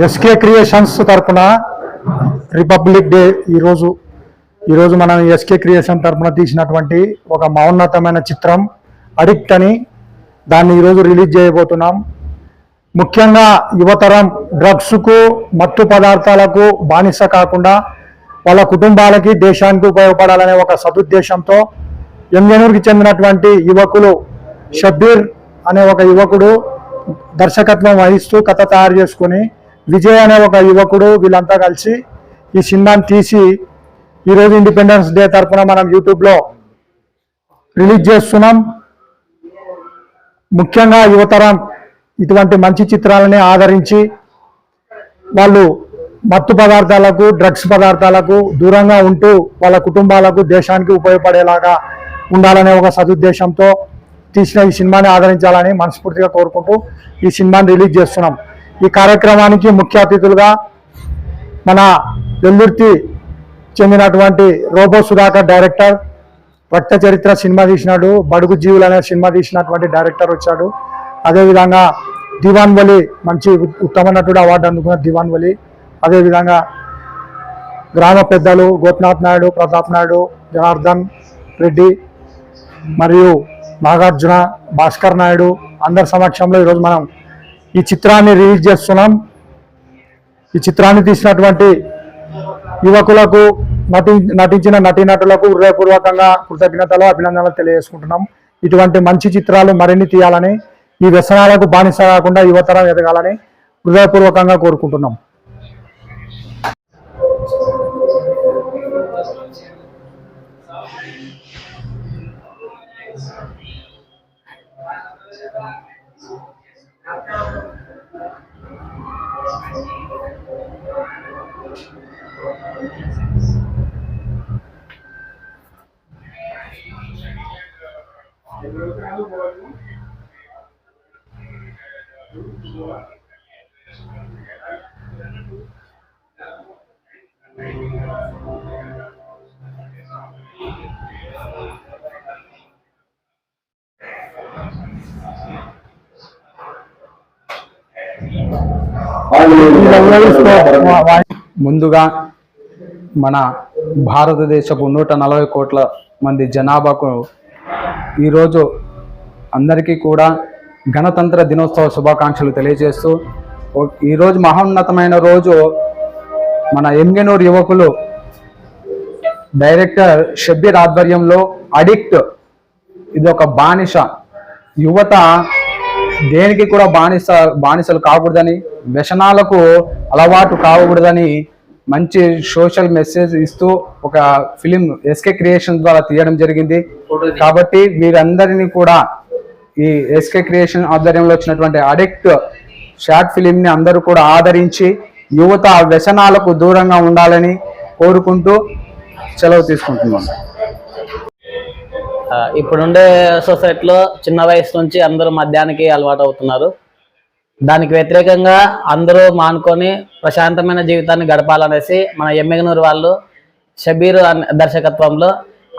SK creations తరపున republic day ఈరోజు ఈరోజు మనం ఎస్కే క్రియేషన్ తరపున తీసినటువంటి ఒక మౌన్నతమైన చిత్రం అడిక్ట్ అని దాన్ని ఈరోజు రిలీజ్ చేయబోతున్నాం. ముఖ్యంగా యువతరం డ్రగ్స్కు మత్తు పదార్థాలకు బానిస కాకుండా వాళ్ళ కుటుంబాలకి దేశానికి ఉపయోగపడాలనే ఒక సదుద్దేశంతో ఎంజనూరుకి చెందినటువంటి యువకులు షబ్బీర్ అనే ఒక యువకుడు దర్శకత్వం వహిస్తూ కథ తయారు చేసుకొని విజయ్ అనే ఒక యువకుడు వీళ్ళంతా కలిసి ఈ సినిమాని తీసి ఈరోజు ఇండిపెండెన్స్ డే తరపున మనం యూట్యూబ్లో రిలీజ్ చేస్తున్నాం. ముఖ్యంగా యువతరం ఇటువంటి మంచి చిత్రాలని ఆదరించి వాళ్ళు మత్తు పదార్థాలకు డ్రగ్స్ పదార్థాలకు దూరంగా ఉంటూ వాళ్ళ కుటుంబాలకు దేశానికి ఉపయోగపడేలాగా ఉండాలనే ఒక సదుద్దేశంతో తీసిన ఈ సినిమాని ఆదరించాలని మనస్ఫూర్తిగా కోరుకుంటూ ఈ సినిమాని రిలీజ్ చేస్తున్నాం. ఈ కార్యక్రమానికి ముఖ్య అతిథులుగా మన వెల్లుర్తి చెందినటువంటి రోబో సుధాకర్ డైరెక్టర్ రక్త చరిత్ర సినిమా తీసినాడు బడుగు జీవులు అనే సినిమా తీసినటువంటి డైరెక్టర్ వచ్చాడు. అదేవిధంగా దివాన్ వలి మంచి ఉత్తమ నటుడు అవార్డు అందుకున్న దివాన్ వలి. అదేవిధంగా గ్రామ పెద్దలు గోపినాథ్ నాయుడు ప్రతాప్ నాయుడు జనార్దన్ రెడ్డి మరియు నాగార్జున భాస్కర్ నాయుడు అందరి సమక్షంలో ఈరోజు మనం ఈ చిత్రాన్ని రిలీజ్ చేస్తున్నాం. ఈ చిత్రాన్ని తీసినటువంటి యువకులకు నటి నటించిన నటీనటులకు హృదయపూర్వకంగా కృతజ్ఞతలు అభినందనలు తెలియజేసుకుంటున్నాం. ఇటువంటి మంచి చిత్రాలు మరిన్ని తీయాలని ఈ వ్యసనాలకు బానిస కాకుండా యువతరం ఎదగాలని హృదయపూర్వకంగా కోరుకుంటున్నాం. వాయిస్ ముందుగా మన భారతదేశపు నూట నలభై కోట్ల మంది జనాభాకు ఈరోజు అందరికీ కూడా గణతంత్ర దినోత్సవ శుభాకాంక్షలు తెలియజేస్తూ ఓ- ఈరోజు మహోన్నతమైన రోజు మన ఎంగనూరు యువకులు డైరెక్టర్ షబ్బీర్ ఆధ్వర్యంలో అడిక్ట్. ఇది ఒక బానిస యువత దేనికి కూడా బానిస బానిసలు కాకూడదని వ్యసనాలకు అలవాటు కాకూడదని మంచి సోషల్ మెసేజ్ ఇస్తూ ఒక ఫిలిం ఎస్కే క్రియేషన్ ద్వారా తీయడం జరిగింది. కాబట్టి వీరందరినీ కూడా ఈ ఎస్కే క్రియేషన్ ఆధ్వర్యంలో వచ్చినటువంటి అడిక్ట్ షార్ట్ ఫిలిం ని అందరూ కూడా ఆదరించి యువత వ్యసనాలకు దూరంగా ఉండాలని కోరుకుంటూ సెలవు తీసుకుంటున్నాను ఆ, ఇప్పుడుండే సొసైటీలో చిన్న వయసు నుంచి అందరూ మద్యానికి అలవాటు అవుతున్నారు. దానికి వ్యతిరేకంగా అందరూ మానుకొని ప్రశాంతమైన జీవితాన్ని గడపాలనేసి మన ఎమ్మెగనూరు వాళ్ళు షబీర్ దర్శకత్వంలో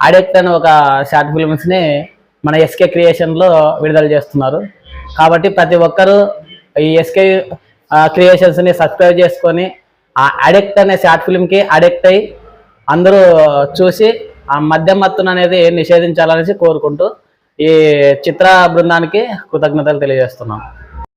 అడిక్ట్ అనే ఒక షార్ట్ ఫిల్మ్స్ని మన ఎస్కే క్రియేషన్లో విడుదల చేస్తున్నారు. కాబట్టి ప్రతి ఒక్కరూ ఈ ఎస్కే క్రియేషన్స్ని సబ్స్క్రైబ్ చేసుకొని ఆ అడిక్ట్ అనే షార్ట్ ఫిల్మ్కి అడిక్ట్ అయ్యి అందరూ చూసి ఆ మద్యం మత్తును అనేది నిషేధించాలనేసి కోరుకుంటూ ఈ చిత్ర బృందానికి కృతజ్ఞతలు తెలియజేస్తున్నాం.